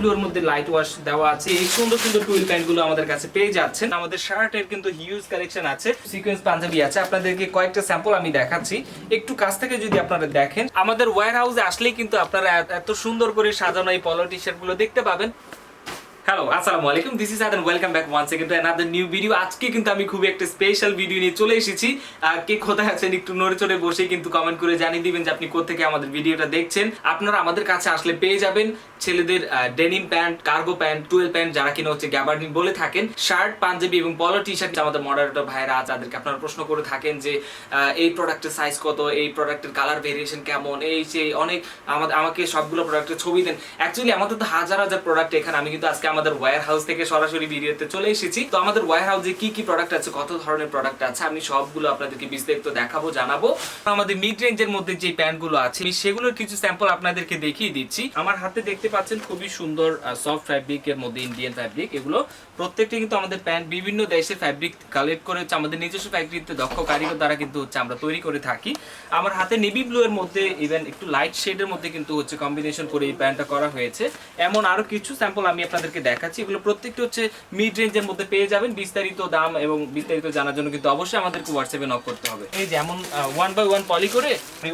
ব্লুর মধ্যে light wash দেওয়া আছে। এই সুন্দর সুন্দর টুইল প্যান্টগুলো আমাদের কাছে পেয়ে যাচ্ছেন। আমাদের শার্টের কিন্তু হিউজ কালেকশন আছে। সিকোয়েন্স পাঞ্জাবি আছে। আপনাদেরকে কয়েকটা স্যাম্পল আমি দেখাচ্ছি। একটু কাছ থেকে যদি আপনারা দেখেন, আমাদের ওয়্যার হাউসে আসলেই কিন্তু আপনারা এত- এত সুন্দর করে সাজানো এই পলো টি শার্টগুলো দেখতে পাবেন। হ্যালো আসসালামু আলাইকুম this is Adan welcome back once second to another new video আজকে কিন্তু আমি খুবই একটা স্পেশাল ভিডিও নিয়ে চলে এসেছি। কে কোথায় আছেন একটু নড়ে চড়ে বসে কিন্তু কমেন্ট করে জানিয়ে দিবেন যে আপনি কোথেকে আমাদের ভিডিওটা দেখছেন। আপনারা আমাদের কাছে আসলে পেয়ে যাবেন ছেলেদের denim pant cargo pant twill pant যারা কিনা হচ্ছে গ্যাবার্ডিন বলে থাকেন। শার্ট পাঞ্জাবি এবং পলো টি শার্ট আমাদের মডারেটর ভাইরা তাদেরকে আপনারা প্রশ্ন করে থাকেন যে এই প্রোডাক্টের সাইজ কত, এই প্রোডাক্টের কালার ভেরিয়েশন কেমন, এই যে অনেক আমাদের, আমাকে সবগুলো প্রোডাক্টের ছবি দেন। অ্যাকচুয়ালি আমাদের তো হাজার হাজার প্রোডাক্ট এখানে, আমি কিন্তু আজকে আমাদের ওয়্যার হাউস থেকে সরাসরি ভিডিওতে চলে এসেছি। তো আমাদের ওয়্যার হাউসে কি কি প্রোডাক্ট আছে, কত ধরনের প্রোডাক্ট আছে, আমি সবগুলো আপনাদেরকে বিস্তারিত দেখাবো, জানাব। আমাদের মিড রেঞ্জের মধ্যে যে প্যান্টগুলো আছে, আমি সেগুলোর কিছু স্যাম্পল আপনাদেরকে দেখিয়ে দিচ্ছি। আমার হাতে দেখতে পাচ্ছেন খুবই সুন্দর সফট ফ্যাব্রিক এর মধ্যে ইন্ডিয়ান ফ্যাব্রিক এগুলো। প্রত্যেকটা কিন্তু আমাদের প্যান্ট বিভিন্ন দেশের ফ্যাব্রিক কালেক্ট করে হচ্ছে, আমাদের নিজস্ব ফ্যাক্টরিতে দক্ষ কারিগর দ্বারা কিন্তু হচ্ছে আমরা তৈরি করে থাকি। আমার হাতে নেভি ব্লু এর মধ্যে ইভেন একটু লাইট শেডের মধ্যে কিন্তু হচ্ছে কম্বিনেশন করে এই প্যান্টটা করা হয়েছে। এমন আরও কিছু স্যাম্পল আমি আপনাদেরকে দেখাচ্ছি। এগুলো প্রত্যেকটা হচ্ছে মিড রেঞ্জের মধ্যে পেয়ে যাবেন। বিস্তারিত দাম এবং বিস্তারিত জানার জন্য কিন্তু অবশ্যই আমাদেরকে হোয়াটসঅ্যাপে নক করতে হবে। এই যেমন ওয়ান বাই ওয়ান পলি করে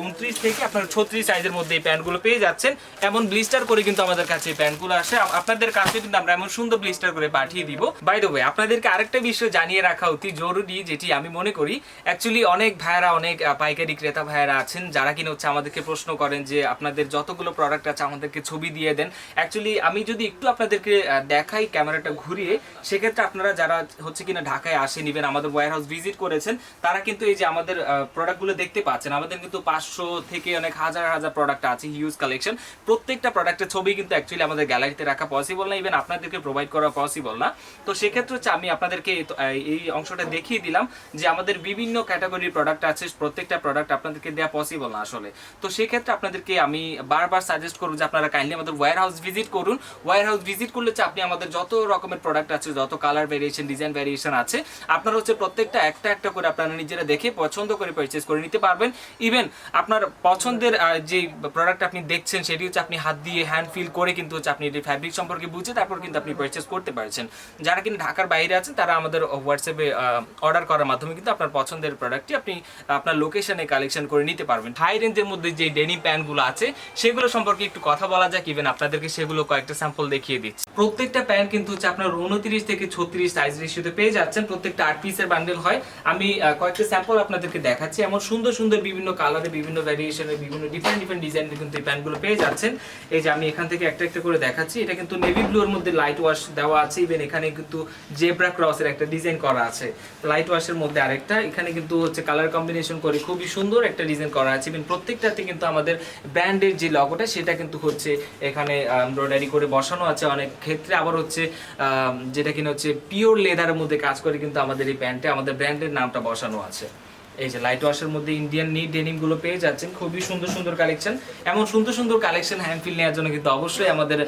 উনত্রিশ থেকে আপনার ছত্রিশ সাইজের মধ্যে এই প্যান্টগুলো পেয়ে যাচ্ছেন। এমন ব্লিস্টার করে কিন্তু আমাদের কাছে এই প্যান্টগুলো আসে। আপনাদের কাছে কিন্তু আমরা এমন সুন্দর ব্লিস্টার করে পাঠিয়ে দিব। বাই দ্য আপনাদেরকে আরেকটা বিষয় জানিয়ে রাখা অতি জরুরি, যেটি আমি মনে করি অ্যাকচুয়ালি অনেক ভাইয়েরা, অনেক পাইকারি ক্রেতা ভাইয়েরা আছেন, যারা কিনা হচ্ছে আমাদেরকে প্রশ্ন করেন যে আপনাদের যতগুলো প্রোডাক্ট আছে আমাদেরকে ছবি দিয়ে দেন। অ্যাকচুয়ালি আমি যদি একটু আপনাদেরকে দেখাই, ক্যামেরাটা ঘুরিয়ে, সেক্ষেত্রে আপনারা যারা হচ্ছে কিনা ঢাকায় আসেন ইভেন আমাদের ওয়ার হাউস ভিজিট করেছেন, তারা কিন্তু এই যে আমাদের প্রোডাক্টগুলো দেখতে পাচ্ছেন। আমাদের কিন্তু পাঁচশো থেকে অনেক হাজার হাজার প্রোডাক্ট আছে হিউজ কালেকশন প্রত্যেকটা প্রোডাক্টের ছবি কিন্তু অ্যাকচুয়ালি আমাদের গ্যালারিতে রাখা পসিবল না ইভেন আপনাদেরকে প্রোভাইড করা পসিবল না। তো সেক্ষেত্রে হচ্ছে আমি আপনাদেরকে এই অংশটা দেখিয়ে দিলাম যে আমাদের বিভিন্ন ক্যাটাগরির প্রোডাক্ট আছে, প্রত্যেকটা প্রোডাক্ট আপনাদেরকে দেওয়া পসিবল না আসলে। তো সেক্ষেত্রে আপনাদেরকে আমি বারবার সাজেস্ট করব যে আপনারা কাইন্ডলি আমাদের ওয়ার হাউস ভিজিট করুন। ওয়ার হাউস ভিজিট করলে আপনি আমাদের যত রকমের প্রোডাক্ট আছে, যত কালার ভেরিয়েশন ডিজাইন ভেরিয়েশন আছে, আপনারা হচ্ছে প্রত্যেকটা একটা একটা করে আপনারা নিজেরা দেখে পছন্দ করে পারচেজ করে নিতে পারবেন। ইভেন আপনার পছন্দের যে প্রোডাক্ট আপনি দেখছেন, সেটি হচ্ছে আপনি হাত দিয়ে হ্যান্ড ফিল করে কিন্তু হচ্ছে আপনি এটি ফ্যাব্রিক সম্পর্কে বুঝে তারপর কিন্তু আপনি পারচেজ করতে পারছেন। যারা কিন্তু ঢাকার বাইরে আছেন, তারা আমাদের হোয়াটসঅ্যাপে অর্ডার করার মাধ্যমে কিন্তু আপনার পছন্দের প্রোডাক্টটি আপনি আপনার লোকেশনে কালেকশন করে নিতে পারবেন। হাই রেঞ্জের মধ্যে যে ডেনি প্যান্টগুলো আছে, সেগুলো সম্পর্কে একটু কথা বলা যাক। ইভেন আপনাদেরকে সেগুলো কয়েকটা স্যাম্পল দেখিয়ে দিচ্ছি। প্রত্যেকটা প্যান্ট কিন্তু হচ্ছে আপনার উনত্রিশ থেকে ছত্রিশ সাইজ রেশিওতে পেয়ে যাচ্ছেন। প্রত্যেকটা আট পিসের বান্ডেল হয়। আমি কয়েকটা স্যাম্পল আপনাদেরকে দেখাচ্ছি। এমন সুন্দর সুন্দর বিভিন্ন কালারে বিভিন্ন ভ্যারিয়েশনের বিভিন্ন ডিফারেন্ট ডিফারেন্ট ডিজাইনের কিন্তু এই প্যান্টগুলো পেয়ে যাচ্ছেন। এই যে আমি এখান থেকে একটা একটা করে দেখাচ্ছি। এটা কিন্তু নেভি ব্লুর মধ্যে লাইট ওয়াশ দেওয়া আছে। ইভেন এখানে কিন্তু জেব্রা ক্রসের একটা ডিজাইন করা আছে। লাইট ওয়াশের মধ্যে আরেকটা। এখানে কিন্তু হচ্ছে কালার কম্বিনেশন করে খুবই সুন্দর একটা ডিজাইন করা আছে। ইভেন প্রত্যেকটাতে কিন্তু আমাদের ব্র্যান্ডের যে লগোটা সেটা কিন্তু হচ্ছে এখানে এমব্রয়ডারি করে বসানো আছে। অনেক ক্ষেত্রে আবার হচ্ছে যেটা কিনা হচ্ছে পিওর লেদারের মধ্যে কাজ করে কিন্তু আমাদের এই প্যান্টে আমাদের ব্র্যান্ডের নামটা বসানো আছে। এই যে লাইট ওয়াশের মধ্যে ইন্ডিয়ান নি ডেনিমগুলো পেয়ে যাচ্ছেন, খুবই সুন্দর সুন্দর কালেকশন এমন সুন্দর সুন্দর কালেকশন হ্যান্ড ফিল নেওয়ার জন্য কিন্তু অবশ্যই আমাদের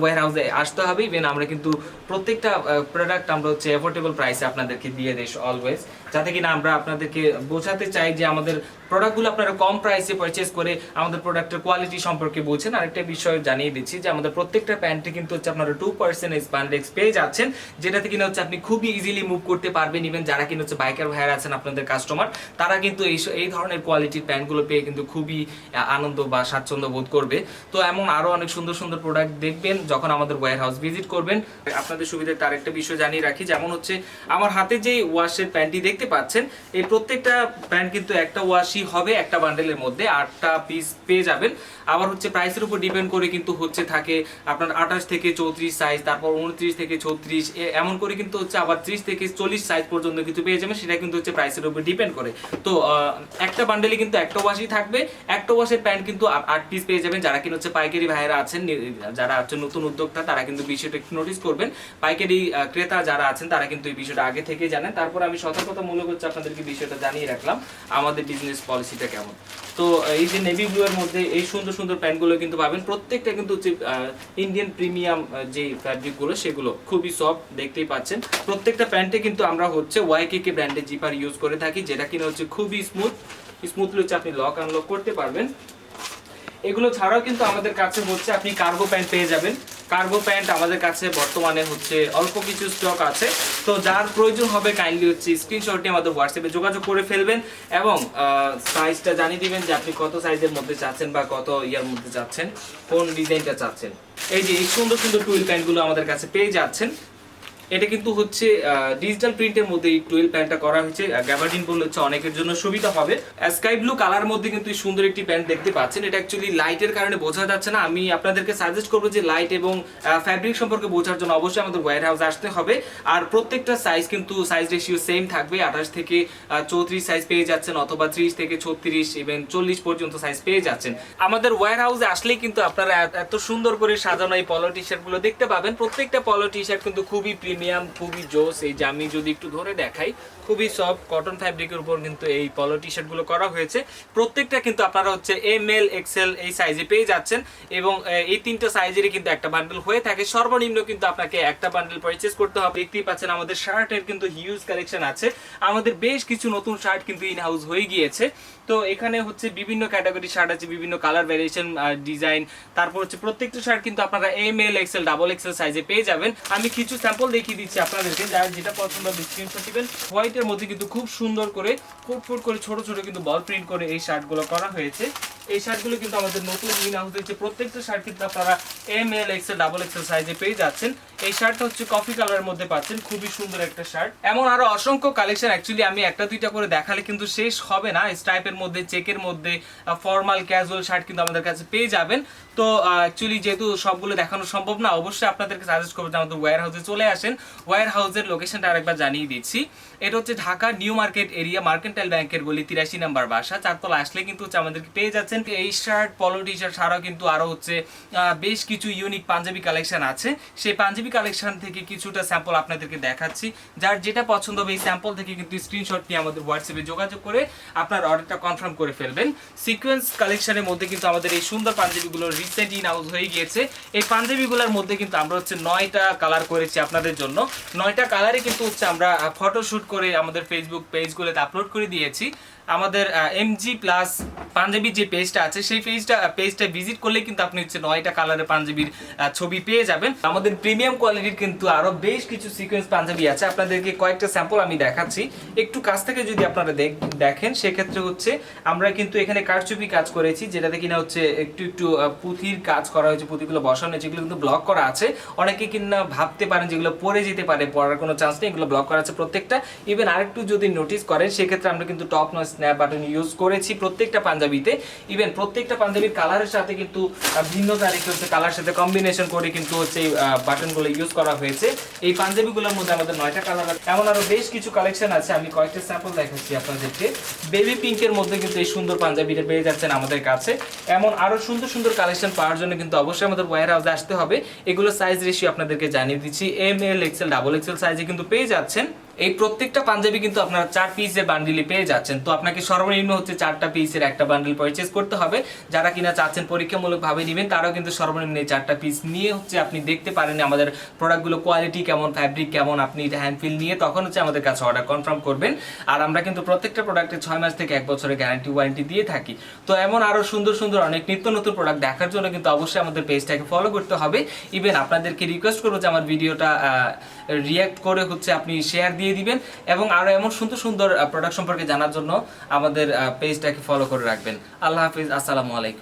ওয়ার হাউসে আসতে হবে। ইভেন আমরা কিন্তু প্রত্যেকটা প্রোডাক্ট আমরা হচ্ছে অ্যাফোর্ডেবল প্রাইসে আপনাদেরকে দিয়ে দিই অলওয়েজ যাতে কিনা আমরা আপনাদেরকে বোঝাতে চাই যে আমাদের প্রোডাক্টগুলো আপনারা কম প্রাইসে পারচেজ করে আমাদের প্রোডাক্টের কোয়ালিটি সম্পর্কে বলছেন আরেকটা বিষয় জানিয়ে দিচ্ছি যে আমাদের প্রত্যেকটা প্যান্টে কিন্তু হচ্ছে আপনারা টু পার্সেন্ট স্পান্ডেক্স পেয়ে যাচ্ছেন, যেটাতে কিনা হচ্ছে আপনি খুবই ইজিলি মুভ করতে পারবেন। ইভেন যারা কিনা হচ্ছে বাইকার ভাইয়ার আছেন আপনাদের কাস্টমার তারা কিন্তু এই এই ধরনের কোয়ালিটির প্যান্টগুলো পেয়ে কিন্তু খুবই আনন্দ বা স্বাচ্ছন্দ্য বোধ করবে। তো এমন আরও অনেক সুন্দর সুন্দর প্রোডাক্ট দেখবেন যখন আমাদের ওয়্যার হাউস ভিজিট করবেন। আপনাদের সুবিধার তার একটা বিষয় জানিয়ে রাখি, যেমন হচ্ছে আমার হাতে যে ওয়াশের প্যান্টটি দেখতে পাচ্ছেন, এই প্রত্যেকটা প্যান্ট কিন্তু একটা ওয়াশই হবে, একটা বান্ডেলের মধ্যে আটটা পিস পেয়ে যাবেন। আবার হচ্ছে প্রাইসের উপর ডিপেন্ড করে কিন্তু হচ্ছে থাকে আপনার আঠাশ থেকে চৌত্রিশ সাইজ তারপর উনত্রিশ থেকে ছত্রিশ এমন করে কিন্তু হচ্ছে আবার ত্রিশ থেকে চল্লিশ সাইজ পর্যন্ত কিন্তু পেয়ে যাবেন, সেটা কিন্তু হচ্ছে প্রাইসের উপর ডিপেন্ড করে। তো একটা বান্ডেলে কিন্তু একটা ওয়াশই থাকবে, একটা ওয়াশের প্যান্ট কিন্তু আট পিস পেয়ে যাবেন। যারা কিনা হচ্ছে পাইকারি ভাইয়েরা আছেন যারা হচ্ছে নতুন উদ্যোক্তা, তারা কিন্তু বিষয়টা একটু নোটিস করবেন। পাইকারি ক্রেতা যারা আছেন, তারা কিন্তু এই বিষয়টা আগে থেকে জানেন। তারপর আমি সতর্কতামূলক হচ্ছে আপনাদেরকে বিষয়টা জানিয়ে রাখলাম, আমাদের বিজনেস পলিসিটা কেমন? তো, এই যে নেভি ব্লু এর মধ্যে এই সুন্দর সুন্দর প্যান্টগুলো কিন্তু পাবেন। প্রত্যেকটা কিন্তু হচ্ছে ইন্ডিয়ান প্রিমিয়াম যে ফ্যাব্রিকগুলো সেগুলো খুবই সফট দেখতেই পাচ্ছেন। প্রত্যেকটা প্যান্টে কিন্তু আমরা হচ্ছে ওয়াইকে ব্র্যান্ডের জিপার ইউজ করে থাকি, যেটা কিনা হচ্ছে খুবই স্মুথ স্মুথলি হচ্ছে আপনি লক আনলক করতে পারবেন। এগুলো ছাড়াও কিন্তু আমাদের কাছে হচ্ছে আপনি কার্গো প্যান্ট পেয়ে যাবেন। কার্গো প্যান্ট আমাদের কাছে বর্তমানে হচ্ছে অল্প কিছু স্টক আছে। তো যার প্রয়োজন হবে কাইন্ডলি হচ্ছে স্ক্রিনশটটি আমাদের হোয়াটসঅ্যাপে যোগাযোগ করে ফেলবেন এবং সাইজটা জানিয়ে দিবেন যে আপনি কত সাইজের মধ্যে চাচ্ছেন বা কত ইয়ার মধ্যে চাচ্ছেন, কোন ডিজাইনটা চাচ্ছেন। এই যে এই সুন্দর সুন্দর টুইল প্যান্টগুলো আমাদের কাছে পেয়ে যাচ্ছেন। এটা কিন্তু হচ্ছে ডিজিটাল প্রিন্টের মধ্যে এই টুয়েল প্যান্টটা করা হয়েছে। গ্যাবার্ডিন বললে হচ্ছে অনেকের জন্য সুবিধা হবে। স্কাই ব্লু কালার মধ্যে কিন্তু সুন্দর একটি প্যান্ট দেখতে পাচ্ছেন। এটা অ্যাকচুয়ালি লাইটের কারণে বোঝা যাচ্ছে না। আমি আপনাদেরকে সাজেস্ট করব যে লাইট এবং ফ্যাব্রিক সম্পর্কে বোঝার জন্য অবশ্যই আমাদের ওয়ার হাউস আসতে হবে। আর প্রত্যেকটা সাইজ কিন্তু সাইজ রেশিও সেম থাকবে। আঠাশ থেকে চৌত্রিশ সাইজ পেয়ে যাচ্ছেন অথবা ত্রিশ থেকে ছত্রিশ ইভেন চল্লিশ পর্যন্ত সাইজ পেয়ে যাচ্ছেন। আমাদের ওয়ার হাউসে আসলেই কিন্তু আপনারা এত- সুন্দর করে সাজানো এই পলো টি শার্টগুলো দেখতে পাবেন। প্রত্যেকটা পলো টি শার্ট কিন্তু খুবই প্রিমিয়াম খুবই জোস। এই যে আমি যদি একটু ধরে দেখাই, খুবই সফট কটন ফ্যাব্রিকের উপর কিন্তু এই পলো টি শার্টগুলো করা হয়েছে। প্রত্যেকটা কিন্তু আপনারা হচ্ছে এম এল এক্সেল এই সাইজে পেয়ে যাচ্ছেন এবং এই তিনটা সাইজেরই কিন্তু একটা বান্ডেল হয়ে থাকে। সর্বনিম্ন কিন্তু আপনাকে একটা বান্ডেল পারচেজ করতে হবে। দেখতেই পাচ্ছেন আমাদের শার্টের কিন্তু হিউজ কালেকশন আছে। আমাদের বেশ কিছু নতুন শার্ট কিন্তু ইন হাউস হয়ে গিয়েছে। তো এখানে হচ্ছে বিভিন্ন ক্যাটাগরি শার্ট আছে, বিভিন্ন কালার ভ্যারিয়েশন ডিজাইন তারপর হচ্ছে প্রত্যেকটা শার্ট কিন্তু আপনারা M L XL double XL সাইজে পেয়ে যাবেন। আমি কিছু স্যাম্পল দেখিয়ে দিচ্ছি আপনাদেরকে, যার যেটা পছন্দ হবে স্ক্রিনশট দিবেন। হোয়াইটের মধ্যে কিন্তু খুব সুন্দর করে, ফুট ফুট করে ছোট ছোট কিন্তু বল প্রিন্ট করে এই শার্টগুলো করা হয়েছে। এই শার্টগুলো কিন্তু আমাদের নতুন ইন হাউস হয়েছে প্রত্যেকটা শার্ট কিন্তু আপনারা M L XL double XL সাইজে পেয়ে যাচ্ছেন। এই শার্টটা হচ্ছে কফি কালারের মধ্যে পাচ্ছেন। খুবই সুন্দর একটা শার্ট। এমন আরও অসংখ্য কালেকশন অ্যাকচুয়ালি আমি একটা দুইটা করে দেখালে কিন্তু শেষ হবে না। স্ট্রাইপের মধ্যে চেকের মধ্যে ফর্মাল ক্যাজুয়াল শার্ট কিন্তু আমাদের কাছে পেয়ে যাবেন। তো অ্যাকচুয়ালি যেহেতু সবগুলো দেখানো সম্ভব না, অবশ্যই আপনাদেরকে সাজেস্ট করব যে আমাদের ওয়্যার হাউসে চলে আসেন। ওয়্যার হাউসের লোকেশনটা আরেকবার জানিয়ে দিচ্ছি। এটা হচ্ছে Dhaka new market area, mercantile ব্যাংকের গলি, তিরাশি নাম্বার বাসা। চারতলা আসলে কিন্তু হচ্ছে আমাদেরকে পেয়ে যাচ্ছেন। এই শার্ট পলো টি শার্ট ছাড়াও কিন্তু আরও হচ্ছে বেশ কিছু ইউনিক পাঞ্জাবি কালেকশন আছে। সেই পাঞ্জাবি কালেকশন থেকে কিছুটা স্যাম্পল আপনাদেরকে দেখাচ্ছি। যার যেটা পছন্দ হবে এই স্যাম্পল থেকে কিন্তু স্ক্রিনশট নিয়ে আমাদের হোয়াটসঅ্যাপে যোগাযোগ করে আপনার অর্ডারটা কনফার্ম করে ফেলবেন। সিকোয়েন্স কালেকশনের মধ্যে কিন্তু আমাদের এই সুন্দর পাঞ্জাবিগুলো রিসেন্ট ইন হয়ে গিয়েছে। এই পাঞ্জাবিগুলোর মধ্যে কিন্তু আমরা হচ্ছে নয়টা কালার করেছি আপনাদের জন্য। নয়টা কালারে কিন্তু হচ্ছে আমরা ফটোশ্যুট করে আমাদের ফেসবুক পেজগুলোতে আপলোড করে দিয়েছি। আমাদের এমজি প্লাস পাঞ্জাবির যে পেজটা আছে, সেই পেজটা পেজটা ভিজিট করলে কিন্তু আপনি হচ্ছে নয়টা কালারের পাঞ্জাবির ছবি পেয়ে যাবেন। আমাদের প্রিমিয়াম কোয়ালিটির কিন্তু আরও বেশ কিছু সিকোয়েন্স পাঞ্জাবি আছে। আপনাদেরকে কয়েকটা স্যাম্পল আমি দেখাচ্ছি। একটু কাছ থেকে যদি আপনারা দেখ- দেখেন, সেক্ষেত্রে হচ্ছে আমরা কিন্তু এখানে কারচুপি কাজ করেছি, যেটাতে কিনা হচ্ছে একটু একটু পুঁথির কাজ করা হয়েছে, পুঁথিগুলো বসানো হয়েছে, এগুলো কিন্তু ব্লক করা আছে। অনেকে কিনা ভাবতে পারেন যেগুলো পরে যেতে পারে, পড়ার কোনো চান্স নেই, এগুলো ব্লক করা আছে প্রত্যেকটা। ইভেন আরেকটু যদি নোটিস করেন, সেক্ষেত্রে আমরা কিন্তু টপ নয় স্ন্যাপ বাটন ইউজ করেছি প্রত্যেকটা পাঞ্জাবিতে। ইভেন প্রত্যেকটা পাঞ্জাবির কালারের সাথে কিন্তু ভিন্নতা রেখে হচ্ছে কালার সাথে কম্বিনেশন করে কিন্তু হচ্ছে এই বাটনগুলো ইউজ করা হয়েছে। এই পাঞ্জাবিগুলোর মধ্যে আমাদের নয়টা কালার এমন আরও বেশ কিছু কালেকশন আছে। আমি কয়েকটা স্যাম্পল দেখাচ্ছি আপনাদেরকে। বেবি পিঙ্কের মধ্যে কিন্তু এই সুন্দর পাঞ্জাবিটা পেয়ে যাচ্ছেন আমাদের কাছে। এমন আরও সুন্দর সুন্দর কালেকশন পাওয়ার জন্য কিন্তু অবশ্যই আমাদের ওয়্যার হাউসে আসতে হবে। এগুলো সাইজ রেশিও আপনাদেরকে জানিয়ে দিচ্ছি। M L XL double XL সাইজে কিন্তু পেয়ে যাচ্ছেন। এই প্রত্যেকটা পাঞ্জাবি কিন্তু আপনারা চার পিসের বান্ডিলে পেয়ে যাচ্ছেন। তো আপনাকে সর্বনিম্ন হচ্ছে চারটা পিসের একটা বান্ডিল পারচেজ করতে হবে। যারা কিনা চাচ্ছেন পরীক্ষামূলক ভাবে নেবেন, তারাও কিন্তু সর্বনিম্ন চারটা পিস নিয়ে হচ্ছে আপনি দেখতে পারেন আমাদের প্রোডাক্টগুলো কোয়ালিটি কেমন ফ্যাব্রিক কেমন, আপনি হ্যান্ড ফিল নিয়ে তখন হচ্ছে আমাদের কাছে অর্ডার কনফার্ম করবেন। আর আমরা কিন্তু প্রত্যেকটা প্রোডাক্টে ছয় মাস থেকে এক বছরের গ্যারান্টি ওয়ারেন্টি দিয়ে থাকি। তো এমন আরও সুন্দর সুন্দর অনেক নিত্য নতুন প্রোডাক্ট দেখার জন্য কিন্তু অবশ্যই আমাদের পেজটাকে ফলো করতে হবে। ইভেন আপনাদেরকে রিকোয়েস্ট করব যে আমার ভিডিওটা রিয়াক্ট করে হচ্ছে আপনি শেয়ার দিয়ে দিবেন এবং আরও এমন সুন্দর সুন্দর প্রোডাক্ট সম্পর্কে জানার জন্য আমাদের পেজটাকে ফলো করে রাখবেন। আল্লাহ হাফিজ, আসসালামু আলাইকুম।